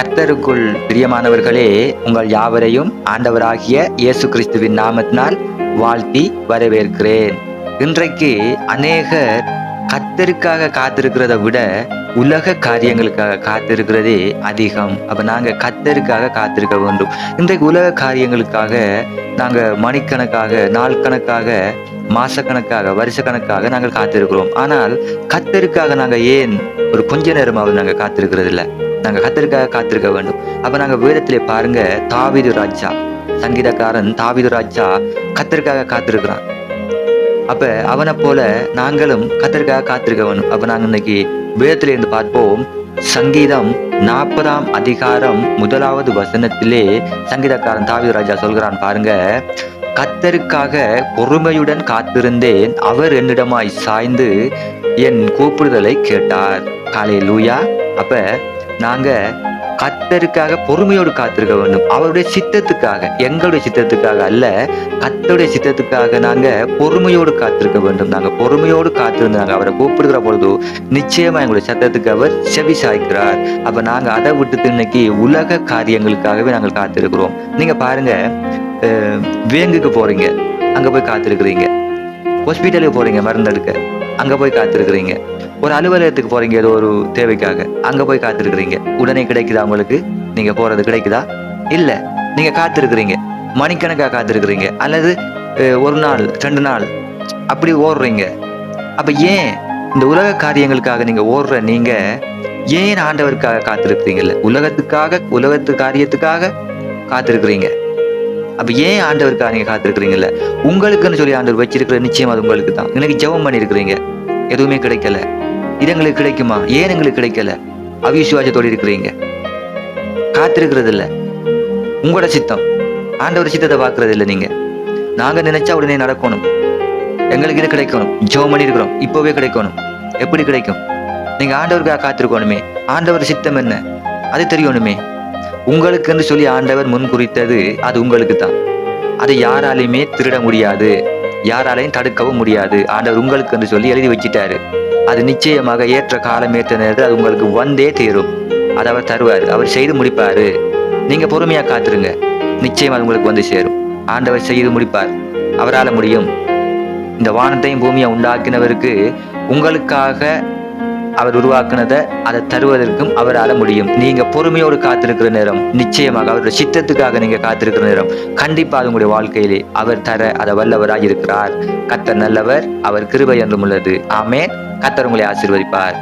கர்த்தருக்குள் பிரியமானவர்களே உங்கள் யாவரையும் ஆண்டவராகிய இயேசு கிறிஸ்துவின் நாமத்தினால் வாழ்த்தி வரவேற்கிறேன். இன்றைக்கு அநேகர் கத்தருக்காக காத்திருக்கிறத விட உலக காரியங்களுக்காக காத்திருக்கிறதே அதிகம். அப்போ நாங்கள் கத்தருக்காக காத்திருக்க வேண்டும். இன்றைக்கு உலக காரியங்களுக்காக நாங்கள் மணிக்கணக்காக நாள் கணக்காக மாசக்கணக்காக வருஷக்கணக்காக நாங்கள் காத்திருக்கிறோம். ஆனால் கத்தருக்காக நாங்கள் ஏன் ஒரு கொஞ்ச நேரமாவது நாங்கள் காத்திருக்கிறது இல்ல நாங்க கத்தருக்காக காத்திருக்க வேண்டும். அப்ப நாங்க வேதத்திலே பாருங்க தாவீது ராஜா சங்கீதக்காரன் தாவிது ராஜா கத்தருக்காக காத்திருக்கிறான். அப்ப அவனை போல நாங்களும் கத்தருக்காக காத்திருக்க வேணும் அப்ப நாங்க இன்னைக்கு வேதத்திலே இருந்து பார்ப்போம் சங்கீதம் நாற்பதாம் அதிகாரம் முதலாவது வசனத்திலே சங்கீதக்காரன் தாவீது ராஜா சொல்கிறான் பாருங்க கத்தருக்காக பொறுமையுடன் காத்திருந்தேன். அவர் என்னிடமாய் சாய்ந்து என் கூப்பிடுதலை கேட்டார். காலை லூயா அப்ப நாங்க கத்தருக்காக பொறுமையோடு காத்திருக்க வேண்டும். அவருடைய சித்தத்துக்காக எங்களுடைய சித்தத்துக்காக அல்ல கத்தருடைய சித்தத்துக்காக நாங்க பொறுமையோடு காத்திருக்க வேண்டும். நாங்க பொறுமையோடு காத்திருந்தாங்க அவரை கூப்பிடுகிற பொழுது நிச்சயமா எங்களுடைய சத்தத்துக்கு அவர் செவி சாய்க்கிறார். அப்ப நாங்க அதை விட்டு இன்னைக்கு உலக காரியங்களுக்காகவே நாங்கள் காத்திருக்கிறோம். நீங்க பாருங்க வேங்குக்கு போறீங்க. அங்க போய் காத்திருக்கிறீங்க. ஹாஸ்பிட்டலுக்கு போறீங்க மருந்தெடுக்க அங்க போய் காத்திருக்கிறீங்க. ஒரு அலுவலகத்துக்கு போறீங்க ஏதோ ஒரு தேவைக்காக. அங்க போய் காத்திருக்கிறீங்க. உடனே கிடைக்குதா உங்களுக்கு? நீங்க போறது கிடைக்குதா? இல்ல. நீங்க காத்திருக்கிறீங்க. மணிக்கணக்காக காத்திருக்கிறீங்க. அல்லது ஒரு நாள் ரெண்டு நாள் அப்படி ஓடுறீங்க. அப்ப ஏன் இந்த உலக காரியங்களுக்காக நீங்க ஓடுற நீங்க ஏன் ஆண்டவருக்காக காத்திருக்கிறீங்கல்ல உலகத்துக்காக உலகத்து காரியத்துக்காக காத்திருக்கிறீங்க? அப்ப ஏன் ஆண்டவருக்காக நீங்க காத்திருக்கிறீங்கல்ல? உங்களுக்குன்னு சொல்லி ஆண்டவர் வச்சிருக்கிற நிச்சயம் அது உங்களுக்கு தான் இன்னைக்கு ஜெபம் பண்ணியிருக்கிறீங்க எதுவுமே கிடைக்கல. இது எங்களுக்கு கிடைக்குமா? ஏன் எங்களுக்கு கிடைக்கல? அவிசுவாசத்தோடு இருக்கிறீங்க. காத்திருக்கிறது இல்ல உங்களோட சித்தம். ஆண்டவர் சித்தத்தை பார்க்கறது இல்லை நீங்க. நாங்க நினைச்சா உடனே நடக்கணும். எங்களுக்கு இது கிடைக்கணும். ஜெபம் பண்ணியிருக்கிறோம் இப்போவே கிடைக்கணும். எப்படி கிடைக்கும்? நீங்க ஆண்டவருக்காக காத்திருக்கணுமே. ஆண்டவர் சித்தம் என்ன? அது தெரியணுமே. உங்களுக்கு என்று சொல்லி ஆண்டவர் முன் குறித்தது அது உங்களுக்கு தான் அதை யாராலையுமே திருட முடியாது. யாராலையும் தடுக்கவும் முடியாது. ஆண்டவர் உங்களுக்கு என்று சொல்லி எழுதி வச்சிட்டாரு. அது நிச்சயமாக ஏற்ற காலம் ஏற்ற நேரத்தில் அது உங்களுக்கு வந்தே தீரும். அதை அவர் தருவார். அவர் செய்து முடிப்பார். நீங்கள் பொறுமையாக காத்துருங்க. நிச்சயம் அது உங்களுக்கு வந்து சேரும். ஆண்டவர் செய்து முடிப்பார். அவரால் முடியும். இந்த வானத்தையும் பூமியை உண்டாக்கினவருக்கு உங்களுக்காக அவர் உருவாக்குனதை அதை தருவதற்கும் அவரால முடியும். நீங்க பொறுமையோடு காத்திருக்கிற நேரம் நிச்சயமாக அவருடைய சித்தத்துக்காக நீங்க காத்திருக்கிற நேரம் கண்டிப்பா அது உங்களுடைய வாழ்க்கையிலே அவர் தர அதை வல்லவராய் இருக்கிறார். கத்தர் நல்லவர் அவர் கிருபை என்றும் உள்ளது. ஆமேன். கத்தர் உங்களை ஆசீர்வதிப்பார்.